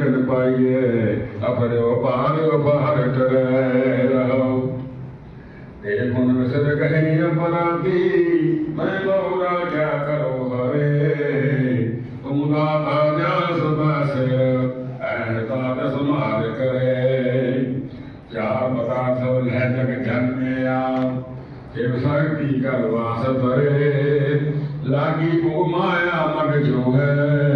जन पाइए अपने पार उपहार रहो देखुन सब कहीं अपराधी मैं बहुरा क्या करो हरे उमदा ताजा सुबह से ऐसा सुमार करे क्या बता सब लह जग जन में आप शिव शक्ति कर वास करे लागी को माया मग जो है